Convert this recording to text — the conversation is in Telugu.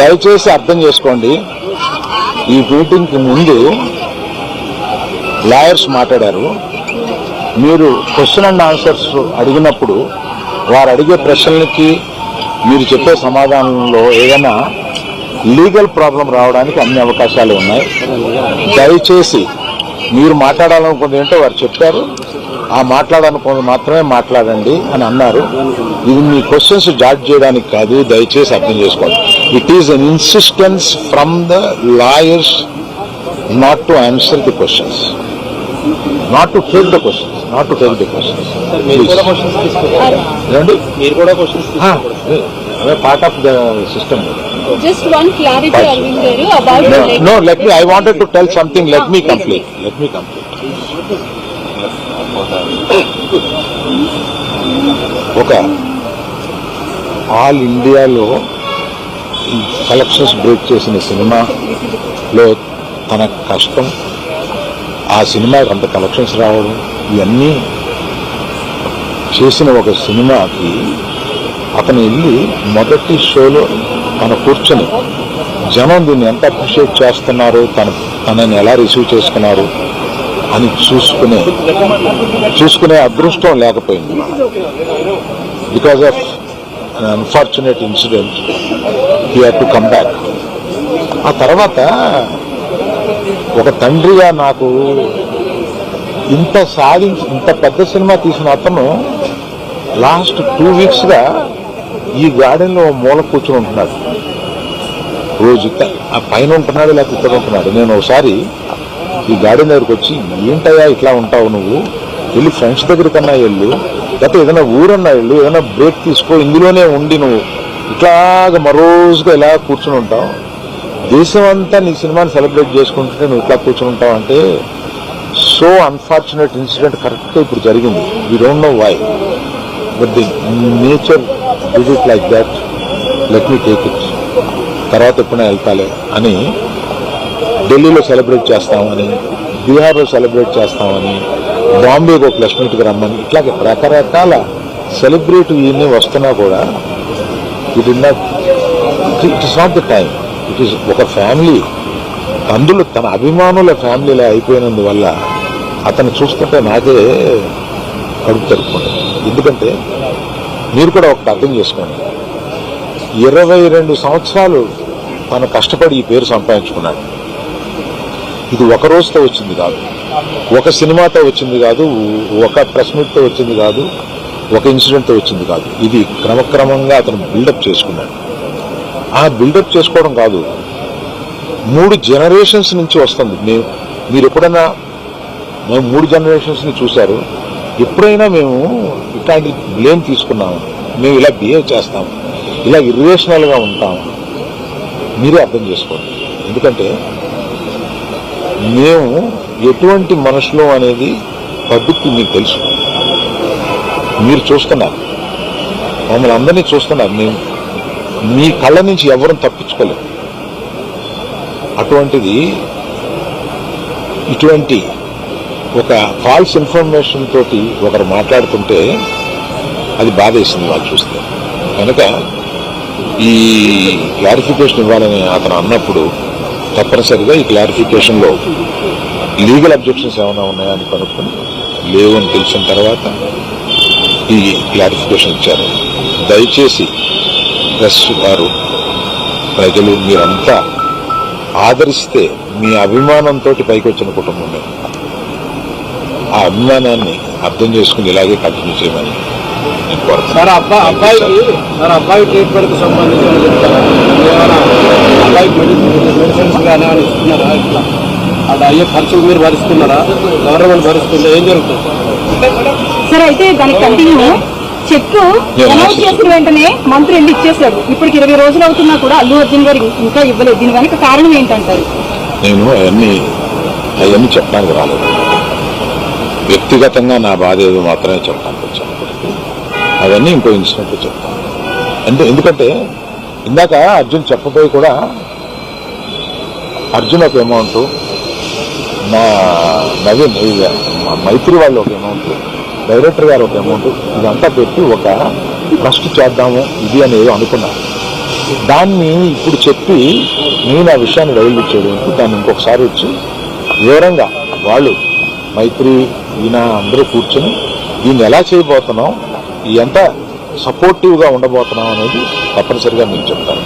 దయచేసి అర్థం చేసుకోండి. ఈ మీటింగ్కి ముందు లాయర్స్ మాట్లాడారు. మీరు క్వశ్చన్ అండ్ ఆన్సర్స్ అడిగినప్పుడు వారు అడిగే ప్రశ్నలకి మీరు చెప్పే సమాధానంలో ఏదైనా లీగల్ ప్రాబ్లం రావడానికి అన్ని అవకాశాలు ఉన్నాయి. దయచేసి మీరు మాట్లాడాలనుకుంది ఏంటో వారు చెప్పారు. ఆ మాట్లాడాలనుకుంది మాత్రమే మాట్లాడండి అని అన్నారు. ఇది మీ క్వశ్చన్స్ జాడ్జ్ చేయడానికి కాదు దయచేసి అర్థం చేసుకోండి. It is an insistence from the lawyers not to answer the questions not to take the questions not to take the questions ఏమండి? మీరు కూడా క్వశ్చన్స్ అదే part of the system Just one clarity, Arvind Garu, about the leg. No let me I wanted to tell something let me complete let me complete ఒక ఆల్ ఇండియాలో కలెక్షన్స్ బ్రేక్ చేసిన సినిమాలో తన కష్టం ఆ సినిమాకి అంత కలెక్షన్స్ రావడం ఇవన్నీ చేసిన ఒక సినిమాకి అతను వెళ్ళి మొదటి షోలో తన కూర్చొని జనం దీన్ని ఎంత అప్రిషియేట్ చేస్తున్నారు తన తనని ఎలా రిసీవ్ చేసుకున్నారు అని చూసుకునే చూసుకునే అదృష్టం లేకపోయింది. Because of unfortunate incident he had to come back ఆ తర్వాత ఒక తండ్రిగా నాకు ఇంత సాధించి ఇంత పెద్ద సినిమా తీసిన అతను లాస్ట్ టూ వీక్స్గా ఈ గార్డెన్లో మూల కూర్చొని ఉంటున్నాడు. రోజు ఆ పైన ఉంటున్నాడు లేకపోతే ఇక్కడ ఉంటున్నాడు. నేను ఒకసారి ఈ గార్డెన్ దగ్గరకు వచ్చి ఏంటయ్యా ఇట్లా ఉంటావు నువ్వు? వెళ్ళి ఫ్రెండ్స్ దగ్గర కన్నా వెళ్ళు. లేకపోతే ఏదైనా ఊరన్నా వెళ్ళు ఏదైనా బ్రేక్ తీసుకో ఇందులోనే ఉండి నువ్వు. ఇట్లాగా మరోజుగా ఇలా కూర్చుని ఉంటావు. దేశం అంతా నీ సినిమాని సెలబ్రేట్ చేసుకుంటుంటే నువ్వు ఇట్లా కూర్చుని ఉంటావు అంటే సో అన్ఫార్చునేట్ ఇన్సిడెంట్ కరెక్ట్గా ఇప్పుడు జరిగింది. We don't know why but the nature did it like that let me take it తర్వాత ఎప్పుడైనా వెళ్తాలే అని ఢిల్లీలో సెలబ్రేట్ చేస్తామని బీహార్లో సెలబ్రేట్ చేస్తామని బాంబేకి ఒక ప్లస్ మీట్కి రమ్మని ఇట్లా రకరకాల సెలబ్రేట్ ఇవన్నీ వస్తున్నా కూడా it in not it is not the time it is ఒక ఫ్యామిలీ అందులో తన అభిమానుల ఫ్యామిలీలో అయిపోయినందువల్ల అతను చూస్తుంటే నాకే కడుపు తరుపుకుంటుంది ఎందుకంటే మీరు కూడా ఒకటి అర్థం చేసుకోండి. ఇరవై రెండు సంవత్సరాలు తను కష్టపడి ఈ పేరు సంపాదించుకున్నాడు. ఇది ఒక రోజుతో వచ్చింది కాదు. ఒక సినిమాతో వచ్చింది కాదు ఒక ప్రెస్ మీట్తో వచ్చింది కాదు ఒక ఇన్సిడెంట్తో వచ్చింది కాదు. ఇది క్రమక్రమంగా అతను బిల్డప్ చేసుకున్నాడు. ఆ బిల్డప్ చేసుకోవడం కాదు మూడు జనరేషన్స్ నుంచి వస్తుంది. మేము మీరు ఎప్పుడైనా మేము మూడు జనరేషన్స్ని చూశారు? ఎప్పుడైనా మేము ఇట్లాంటి బ్లేమ్ తీసుకున్నాము. మేము ఇలా బిహేవ్ చేస్తాము. ఇలా ఇర్రేషనల్గా ఉంటాము. మీరే అర్థం చేసుకోండి. ఎందుకంటే మేము ఎటువంటి మనుషులు అనేది పబ్లిక్ మీకు తెలుసు. మీరు చూస్తున్నారు. మమ్మల్ని అందరినీ చూస్తున్నారు. మేము మీ కళ్ళ నుంచి ఎవరూ తప్పించుకోలేదు. అటువంటిది ఇటువంటి ఒక ఫాల్స్ ఇన్ఫర్మేషన్ తోటి ఒకరు మాట్లాడుతుంటే అది బాధేసింది వాళ్ళు చూస్తే. కనుక ఈ క్లారిఫికేషన్ ఇవ్వాలని అతను అన్నప్పుడు తప్పనిసరిగా ఈ క్లారిఫికేషన్లో లీగల్ అబ్జెక్షన్స్ ఏమైనా ఉన్నాయా అని కనుక్కొని లేవు అని తెలిసిన తర్వాత ఈ క్లారిఫికేషన్ ఇచ్చారు. దయచేసి ప్రెస్ వారు ప్రజలు మీరంతా ఆదరిస్తే మీ అభిమానంతో పైకి వచ్చిన కుటుంబం ఆ అభిమానాన్ని అర్థం చేసుకుని ఇలాగే కంటిన్యూ చేయమని సార్ అబ్బా అబ్బాయికి సార్ అబ్బాయి ట్రీట్మెంట్కి సంబంధించి ఏమైనా చెప్తారా? ఏమైనా అబ్బాయి మెడిసిన్స్ కానీ ఏమైనా ఇస్తున్నారా ఇట్లా? అలా అయ్యే ఖర్చులు మీరు భరిస్తున్నారా? గవర్నమెంట్ భరిస్తుందా ఏం జరుగుతుంది? సార్ అయితే దానికి కంటిన్యూ. Check announce. చేసిన వెంటనే మంత్రి వెళ్ళి ఇచ్చేసాడు ఇప్పటికి ఇరవై రోజులు అవుతున్నా కూడా అల్లు అర్జున్ గారు ఇంకా ఇవ్వలేదు. దీని వెనక కారణం ఏంటంటారు? నేను అవన్నీ అవన్నీ చెప్పడానికి రాలేదు. వ్యక్తిగతంగా నా బాధ ఏదో మాత్రమే చెప్పడానికి వచ్చాను. అవన్నీ ఇంకో ఇన్సిడెంట్ చెప్తాను. అంటే ఎందుకంటే ఇందాక అర్జున్ చెప్పబోయి కూడా అర్జున్ ఒక అమౌంట్ నా నవీన్ మా మైత్రి వాళ్ళు ఒక అమౌంట్ డైరెక్టర్ గారు ఒక అమౌంట్ ఇదంతా పెట్టి ఒక ట్రస్ట్ చేద్దాము ఇది అని ఏదో దాన్ని ఇప్పుడు చెప్పి నేను ఆ విషయాన్ని డైల్యూట్ చేయడానికి దాన్ని ఇంకొకసారి వచ్చి వివరంగా వాళ్ళు మైత్రి ఈయన అందరూ కూర్చొని దీన్ని ఎలా చేయబోతున్నాం ఎంత సపోర్టివ్గా ఉండబోతున్నాం అనేది తప్పనిసరిగా మీకు చెప్తాను.